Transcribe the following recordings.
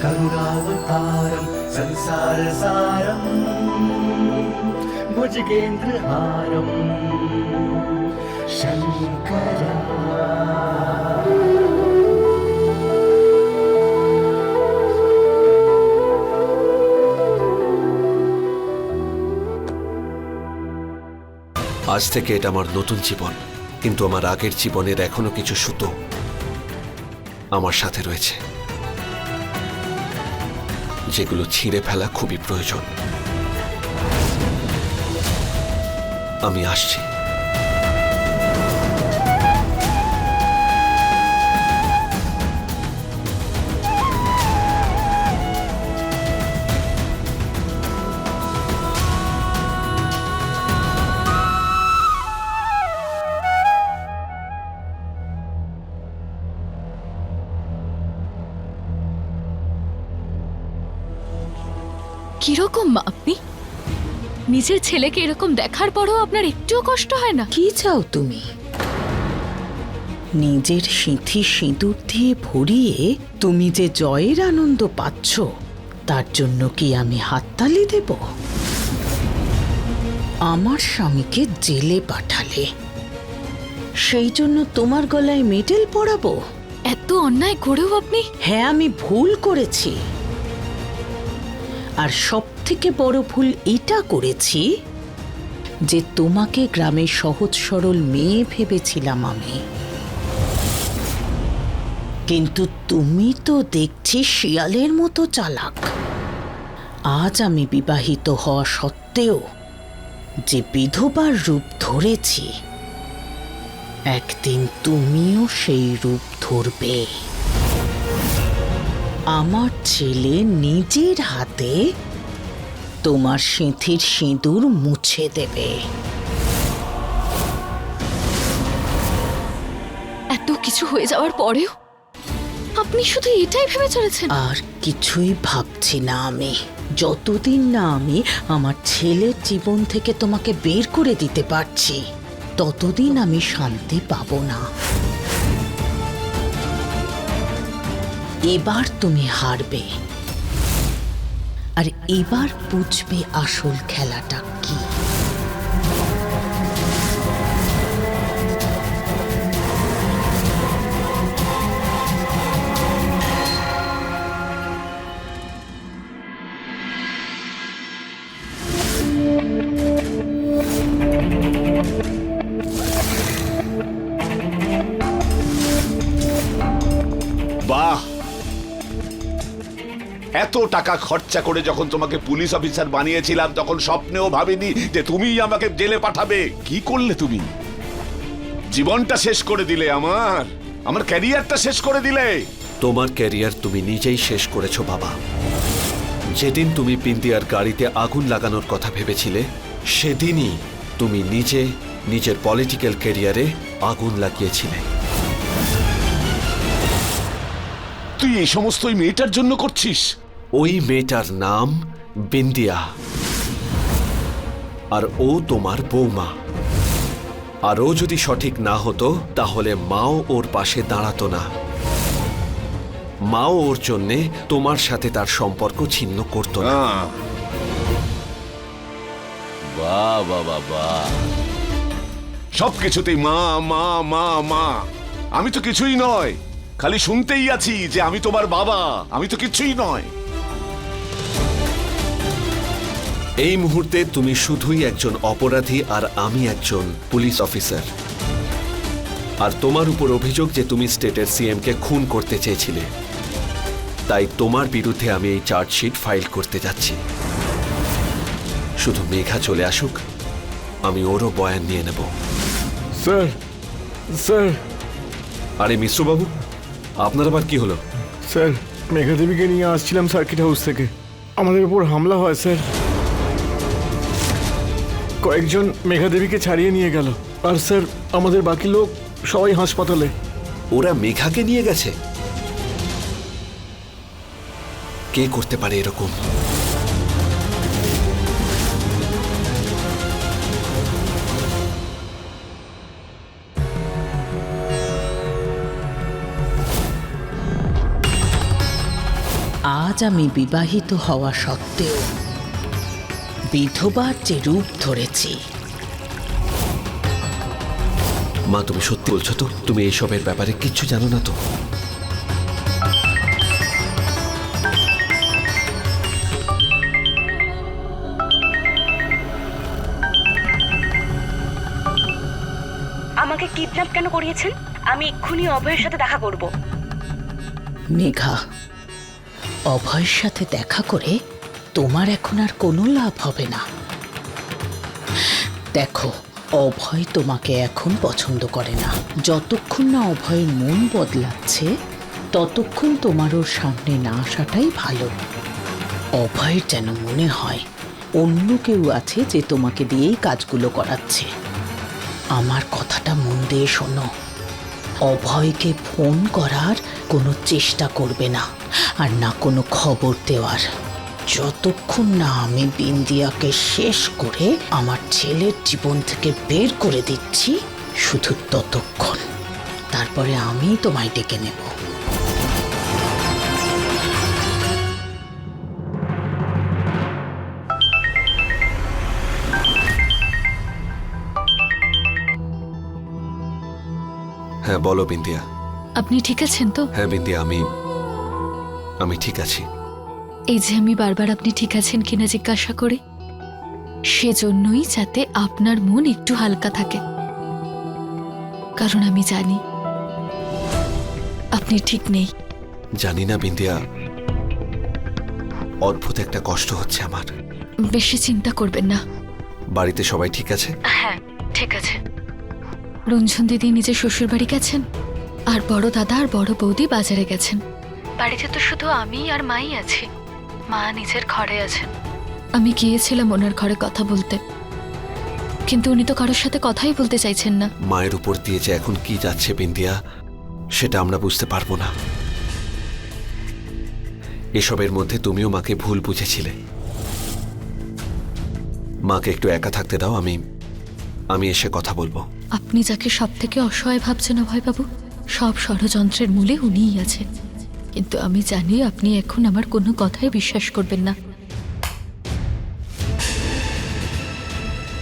कर्पूरगौरं करुणावतारं संसारसारम् भुजगेन्द्रहारम् शङ्करा আজ থেকে এটা আমার নতুন জীবন কিন্তু আমার আগের জীবনের এখনো কিছু সুতো আমার সাথে রয়েছে যেগুলো ছিঁড়ে ফেলা খুবই প্রয়োজন। আমি আসছি। আপনি? নিজের ছেলেকে এরকম দেখার পরও আপনার একটুও কষ্ট হয় না? কি চাও তুমি? নিজের সিঁথি সিঁদুর দিয়ে ভরিয়ে তুমি যে জয়ের আনন্দ পাচ্ছ তার জন্য কি আমি হাততালি দেব? আমার স্বামীকে জেলে পাঠালে। সেই জন্য তোমার গলায় মেডেল পরাবো। এত অন্যায় করেও আপনি? হ্যাঁ আমি ভুল করেছি। আর সব থেকে বড় ভুল এটা করেছি যে তোমাকে গ্রামের সহজ সরল মেয়ে ভেবেছিলাম আমি। কিন্তু তুমি তো দেখছি শিয়ালের মতো চালাক। আজ আমি বিবাহিত হওয়া সত্ত্বেও যে বিধবার রূপ ধরেছি, একদিন তুমিও সেই রূপ ধরবে। আমার ছেলে নিজের হাতে তোমার সিঁথির সিঁদুর মুছে দেবে। এত কিছু হয়ে যাওয়ার পরেও আপনি শুধু এটাই ভেবে চলেছেন? আর কিছুই ভাবছি না আমি। যতদিন না আমি আমার ছেলের জীবন থেকে তোমাকে বের করে দিতে পারছি ততদিন আমি শান্তি পাবো না। এবার তুমি হারবে। আর এবার বুঝবে আসল খেলাটা কি। এত টাকা খরচা করে যখন তোমাকে পুলিশ অফিসার বানিয়েছিলাম তখন স্বপ্নেও ভাবিনি যে তুমিই আমাকে জেলে পাঠাবে। কি করলে তুমি? জীবনটা শেষ করে দিলে আমার। আমার ক্যারিয়ারটা শেষ করে দিলে। তোমার ক্যারিয়ার তুমি নিজেই শেষ করেছ বাবা। যেদিন তুমি পিন্দিয়ার গাড়িতে আগুন লাগানোর কথা ভেবেছিলে সেদিনই তুমি নিজে নিজের পলিটিক্যাল ক্যারিয়ারে আগুন লাগিয়েছিলে। তুই এই সমস্ত মেয়েটার জন্য করছিস? ওই মেয়েটার নাম বিন্দিয়া। আর ও তোমার বৌমা। আর ও যদি সঠিক না হতো তাহলে মাও ওর পাশে দাঁড়াতো না। মাও ওর জন্যে তোমার সাথে তার সম্পর্ক ছিন্ন করতো না। আহ। বাহ বাহ বাহ বাহ। সবকিছুতেই মা মা মা মা। আমি তো কিছুই নয়। খালি শুনতেই আছি যে আমি তোমার বাবা। আমি তো কিছুই নয়। এই মুহূর্তে তুমি শুধুই একজন অপরাধী আর আমি একজন পুলিশ অফিসার। আর তোমার উপর অভিযোগ যে তুমি স্টেটের সিএমকে খুন করতে চেয়েছিলে। তাই তোমার বিরুদ্ধে আমি এই চার্জশিট ফাইল করতে যাচ্ছি। শুধু মেঘা চলে আসুক আমি ওরও বয়ান নিয়ে নেব। Sir sir. আরে মিশ্রবাবু আপনার আবার কি হলো? স্যার মেঘাদেবীকে নিয়ে আসছিলাম সার্কিট হাউস থেকে। আমাদের উপর হামলা হয় স্যার। কয়েকজন মেঘাদেবীকে ছাড়িয়ে নিয়ে গেল। আর স্যার আমাদের বাকি লোক সবাই হাসপাতালে। ওরা মেঘাকে নিয়ে গেছে। কে করতে পারে এরকম? আজ আমি বিবাহিত হওয়া সত্ত্বেও বিধবার যে রূপ ধরেছি। মা তুমি সত্যি বলছো তো? তুমি এইসবের ব্যাপারে কিচ্ছু জানো না তো? আমাকে কিডন্যাপ কেন করিয়েছেন? আমি এক্ষুনি অভয়ের সাথে দেখা করব। মেঘা অভয়ের সাথে দেখা করে তোমার এখন আর কোনো লাভ হবে না। দেখো, অভয় তোমাকে এখন পছন্দ করে না। যতক্ষণ না অভয়ের মন বদলাচ্ছে, ততক্ষণ তোমার ওর সামনে না আসাটাই ভালো। অভয়ের যেন মনে হয়, অন্য কেউ আছে যে তোমাকে দিয়েই কাজগুলো করাচ্ছে। আমার কথাটা মন দিয়ে শোনো। অভয়কে ফোন করার কোনো চেষ্টা করবে না, আর না কোনো খবর দেওয়ার। যতক্ষণ না আমি বিন্দিয়াকে শেষ করে আমার ছেলের জীবন থেকে বের করে দিচ্ছি শুধু ততক্ষণ। তারপরে আমি তোমায় ডেকে নেব। হ্যাঁ বলো বিন্দিয়া। আপনি ঠিক আছেন তো? হ্যাঁ বিন্দিয়া আমি আমি ঠিক আছি। এই যে আমি বারবার আপনি ঠিক আছেন কিনা জিজ্ঞাসা করি সেজন্যই যাতে আপনার মন একটু হালকা থাকে। কারণ আমি জানি আপনি ঠিক নেই। জানি না বিন্দিয়া অদ্ভুত একটা কষ্ট হচ্ছে আমার। বেশি চিন্তা করবেন না। বাড়িতে সবাই ঠিক আছে? হ্যাঁ ঠিক আছে। রঞ্জন দিদি নিজের শ্বশুর বাড়ি গেছেন আর বড় দাদা আর বড় বৌদি বাজারে গেছেন। বাড়িতে তো শুধু আমি আর মাই আছি। মা নিজের ঘরে আছেন। আমি গিয়েছিলাম ওনার ঘরে কথা বলতে। কিন্তু উনি তো কারোর সাথে কথাই বলতে চাইছেন না। মায়ের উপর দিয়ে যে এখন কি যাচ্ছে বিন্দিয়া সেটা আমরা বুঝতে পারব না। এসবের মধ্যে তুমিও মাকে ভুল বুঝেছিলে। মাকে একটু একা থাকতে দাও আমি আমি এসে কথা বলব। আপনি যাকে সব থেকে অসহায় ভাবছেন অভয়বাবু সব ষড়যন্ত্রের মূলে উনিই আছেন। কিন্তু আমি জানি আপনি এখন আমার কোনো কথাই বিশ্বাস করবেন না।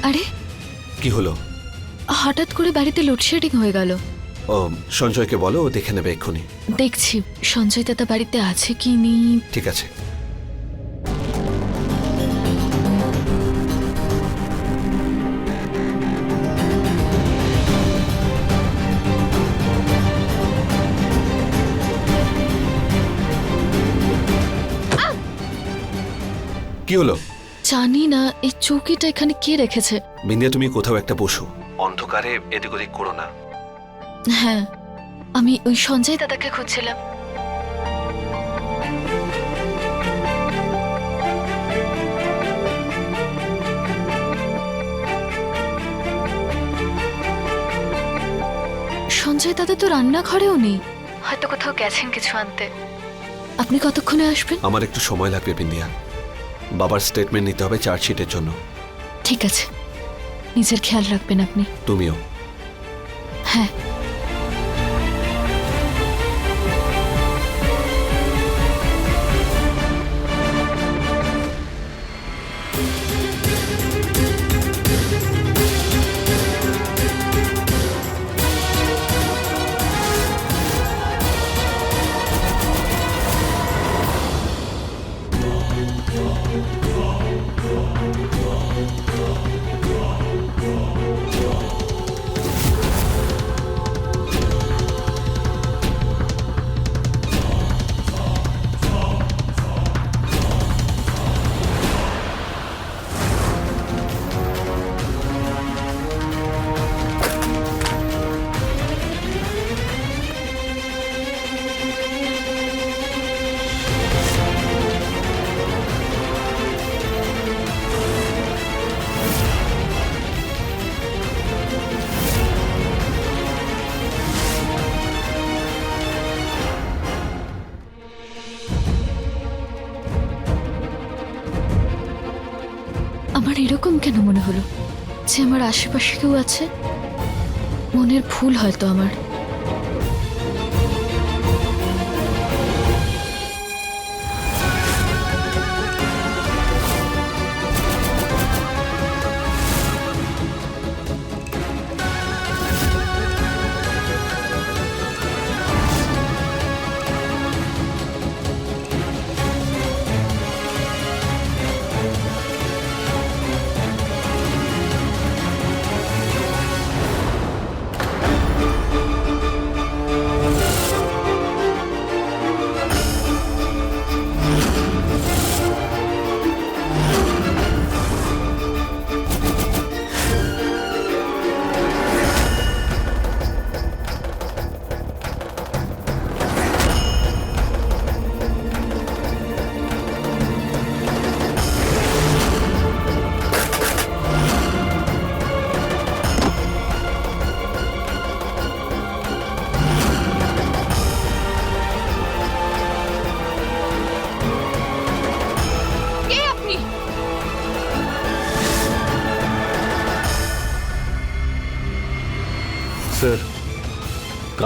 আরে কি হলো? হঠাৎ করে বাড়িতে লোডশেডিং হয়ে গেল। ও সঞ্জয়কে বলো ও দেখে নেবে এক্ষুনি। দেখছি সঞ্জয় দাদা বাড়িতে আছে কি নেই। ঠিক আছে। কি হলো? জানি না এই চৌকিটা এখানে কে রেখেছে? বিন্দিয়া তুমি কোথাও একটা বসো। অন্ধকারে এদিক ওদিক করো না। হ্যাঁ আমি ওই সঞ্জয় দাদাকে খুঁজছিলাম। সঞ্জয় দাদা তো রান্নাঘরেও নেই। হয়তো কোথাও গেছেন কিছু আনতে। আপনি কতক্ষণে আসবেন? আমার একটু সময় লাগবে বিন্দিয়া। বাবার স্টেটমেন্ট নিতে হবে চার্জশিটের জন্য। ঠিক আছে। নিজের খেয়াল রাখবেন আপনি। তুমিও। হ্যাঁ। এরকম কেন মনে হলো? যে আমার আশেপাশে কেউ আছে? মনের ভুল হয়তো আমার।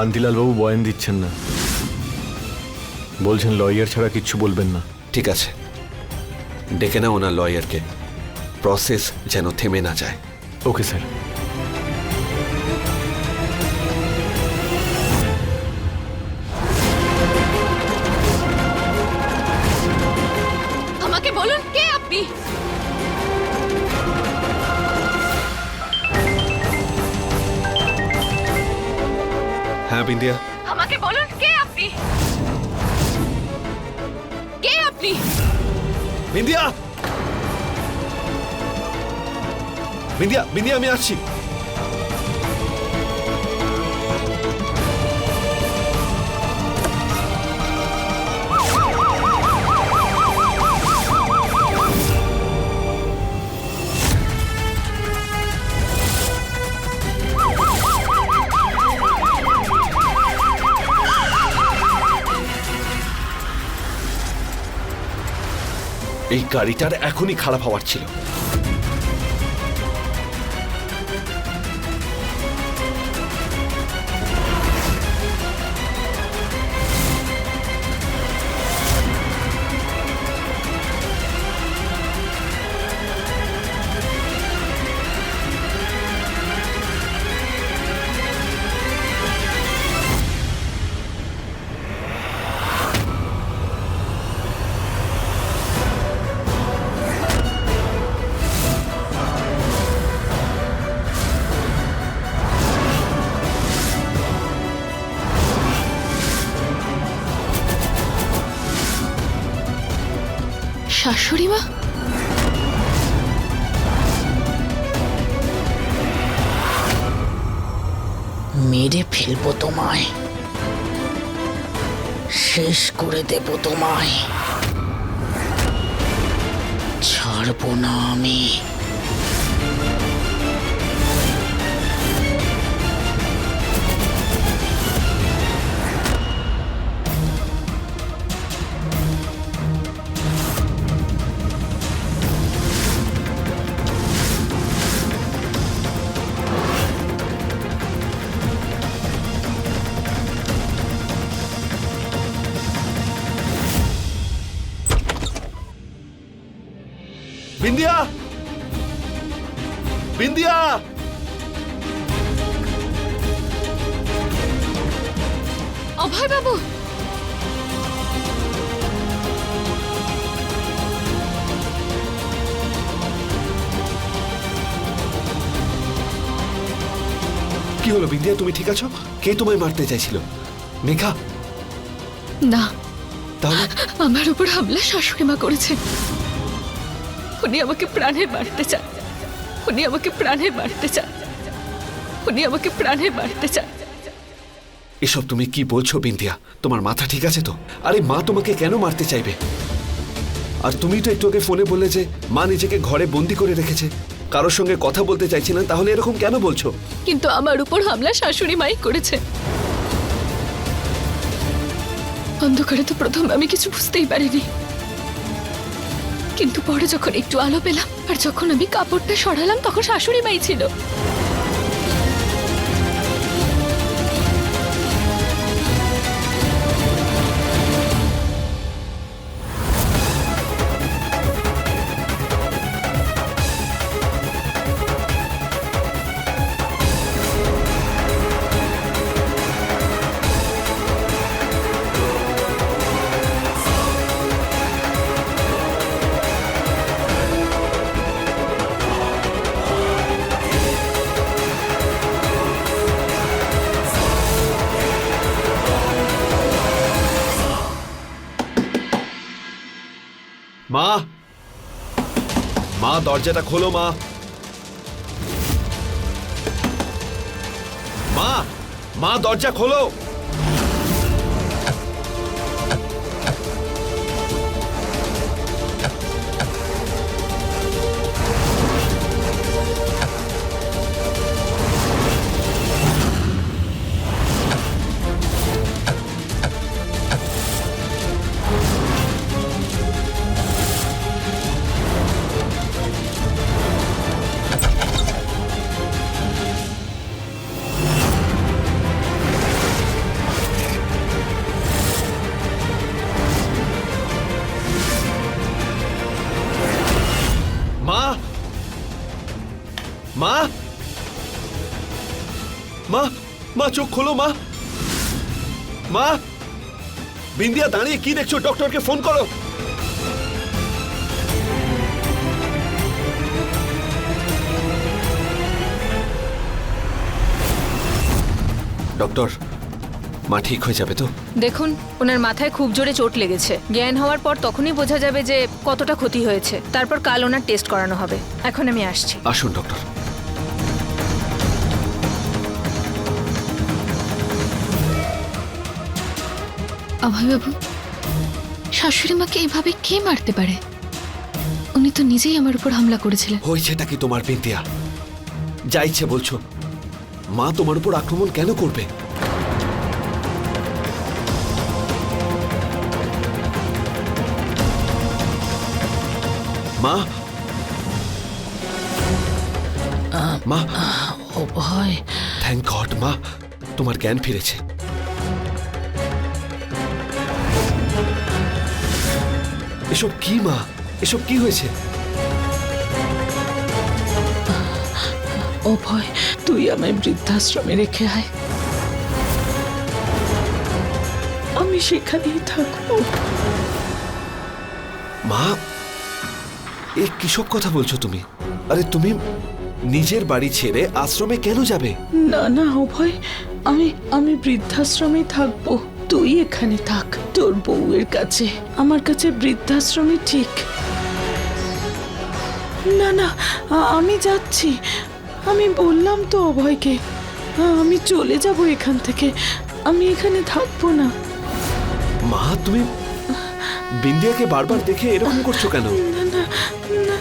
কান্তিলাল বাবু বয়ান দিচ্ছেন না। বলছেন লয়ার ছাড়া কিচ্ছু বলবেন না। ঠিক আছে। ডেকে না ওনার লয়ারকে প্রসেস যেন থেমে না যায়। ওকে স্যার বিন্দিয়া আমাকে বলুন কে আপনি? কে আপনি? বিন্দিয়া বিন্দিয়া বিন্দিয়া আমি আসছি। এই গাড়িটার এখনই খারাপ হওয়ার ছিল। শাশুড়ি মা? মেরে ফেলব তোমায়। শেষ করে দেব তোমায়। ছাড়বো না আমি। বিন্দিয়া অভয় বাবু। কি হলো বিন্দিয়া তুমি ঠিক আছো? কে তোমায় মারতে চাইছিল? মেঘা? না। তাহলে? আমার উপর হামলা শাশুড়ি মা করেছে। উনি আমাকে প্রাণে মারতে চান। উনি আমাকে প্রাণে মারতে চান। উনি আমাকে প্রাণে মারতে চান। এসব তুমি কি বলছো বিন্দিয়া তোমার মাথা ঠিক আছে তো? আরে মা তোমাকে কেন মারতে চাইবে? আর তুমি তো একটু আগে ফোনে বললে যে মা নিজেকে ঘরে বন্দি করে রেখেছে। কারোর সঙ্গে কথা বলতে চাইছি না তাহলে এরকম কেন বলছো? কিন্তু আমার উপর হামলা শাশুড়ি মাই করেছে। অন্ধকারে তো প্রথম আমি কিছু বুঝতেই পারিনি। কিন্তু পরে যখন একটু আলো পেলাম আর যখন আমি কাপড়টা সরালাম, তখন শাশুড়ি মাই ছিল। দরজাটা খোলো মা। মা দরজা খোলো। মা? মা মা চোখ খোলো মা। মা বিন্দিয়া দাঁড়িয়ে কি দেখছ? ডক্টরকে ফোন করো। ডক্টর মা ঠিক হয়ে যাবে তো? দেখুন ওনার মাথায় খুব জোরে চোট লেগেছে। জ্ঞান হওয়ার পর তখনই বোঝা যাবে যে কতটা ক্ষতি হয়েছে। তারপর কাল ওনার টেস্ট করানো হবে। এখন আমি আসছি। আসুন ডক্টর। অভয়বাবু শাশুড়ি মাকে এভাবে কে মারতে পারে? উনি তো নিজেই আমার উপর হামলা করেছিলেন। হয়েছেটা কি তোমার বিন্দিয়া যা ইচ্ছে বলছো। মা তোমার উপর আক্রমণ কেন করবে? মা। মা। অভয়। থ্যাংক গড মা। তোমার জ্ঞান ফিরেছে। এসব কি মা? এসব কি হয়েছে? অভয় তুই আমায় বৃদ্ধাশ্রমে রেখে আয়। আমি সেখানেই থাকব। মা এ কিসব কথা বলছো তুমি? আরে তুমি নিজের বাড়ি ছেড়ে আশ্রমে কেন যাবে? না না অভয় আমি আমি বৃদ্ধাশ্রমে থাকব। তুই এখানে থাক তোর বউয়ের কাছে। আমার কাছে বৃদ্ধাশ্রমে ঠিক। না না আমি যাচ্ছি। আমি বললাম তো অভয়কে আমি চলে যাব এখান থেকে। আমি এখানে থাকব না। মা তুমি বিন্দিয়াকে বারবার দেখে এরকম করছ কেন? না না না।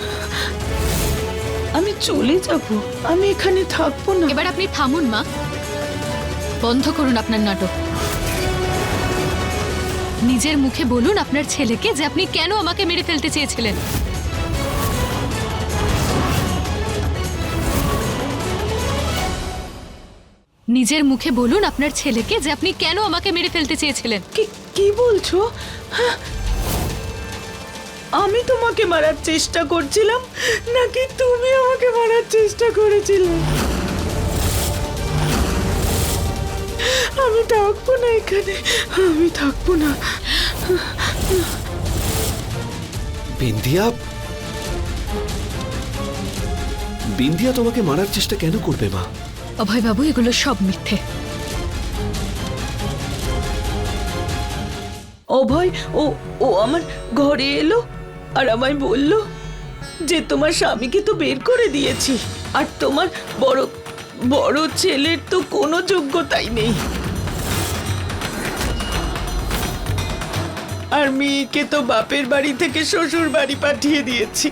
আমি চলে যাব। আমি এখানে থাকব না। এবার আপনি থামুন মা। বন্ধ করুন আপনার নাটক। নিজের মুখে বলুন আপনার ছেলেকে যে আপনি কেন আমাকে মেরে ফেলতে চেয়েছিলেন। নিজের মুখে বলুন আপনার ছেলেকে যে আপনি কেন আমাকে মেরে ফেলতে চেয়েছিলেন। কি কি বলছো? হ্যাঁ? আমি তোমাকে মারার চেষ্টা করছিলাম, নাকি তুমি আমাকে মারার চেষ্টা করেছিলে? আমি থাকব না এখানে। আমি থাকব না। বিন্দিয়া বিন্দিয়া তোমাকে মারার চেষ্টা কেন করবে মা? অভয়বাবু এগুলো সব মিথ্যে। অভয় ও ও আমার ঘরে এলো আর আমায় বলল যে তোমার স্বামীকে তো বের করে দিয়েছি আর তোমার বড় বড় ছেলের তো কোনো যোগ্যতাই নেই। আর মেয়েকে তো বাপের বাড়ি থেকে শ্বশুর বাড়ি পাঠিয়ে দিয়েছি।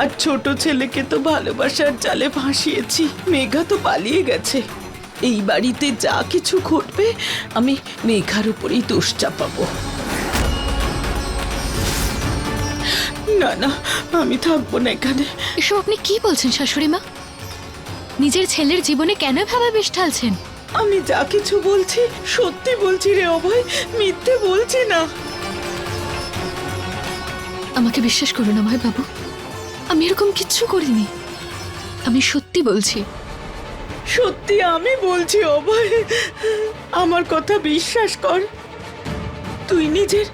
আর ছোট ছেলেকে তো ভালোবাসার জালে ভাসিয়েছি মেঘা তো পালিয়ে গেছে। এই বাড়িতে যা কিছু ঘটবে, আমি মেঘার উপরেই দোষ চাপাবো। না না, আমি থাকব না এখানে। এসব আপনি কি বলছেন শাশুড়ি মা নিজের ছেলের জীবনে কেন ভাবে বিষ ঢালছেন? আমি যা কিছু বলছি সত্যি বলছি রে অভয় মিথ্যে বলছি না। আমাকে বিশ্বাস করুন অভয় বাবু আমি এরকম কিচ্ছু করিনি। আমি সত্যি বলছি। সত্যি আমি বলছি অভয় আমার কথা বিশ্বাস কর। তুই নিজের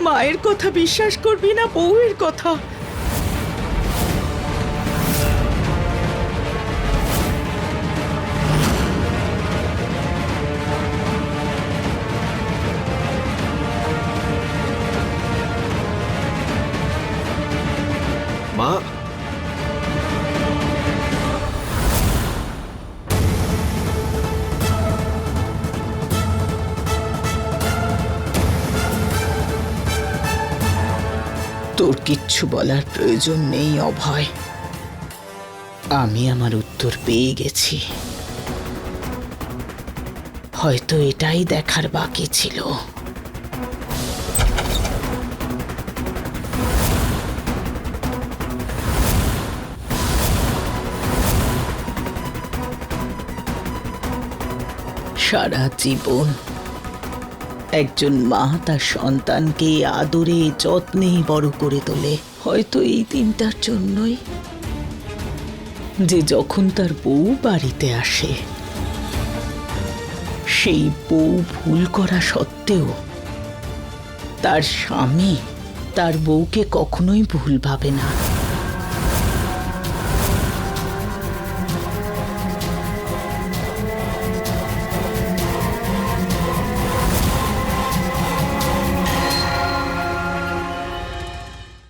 মায়ের কথা বিশ্বাস করবি না বউয়ের কথা? কিচ্ছু বলার প্রয়োজন নেই, অভয়। আমি আমার উত্তর পেয়ে গেছি। হয়তো এটাই দেখার বাকি ছিল। সারা জীবন একজন মা তার সন্তানকে আদরে, যত্নে বড় করে তোলে। হয়তো এই দিনটার জন্যই। যে যখন তার বউ বাড়িতে আসে, সেই বউ ভুল করা সত্ত্বেও তার স্বামী তার বউকে কখনোই ভুল ভাবে না।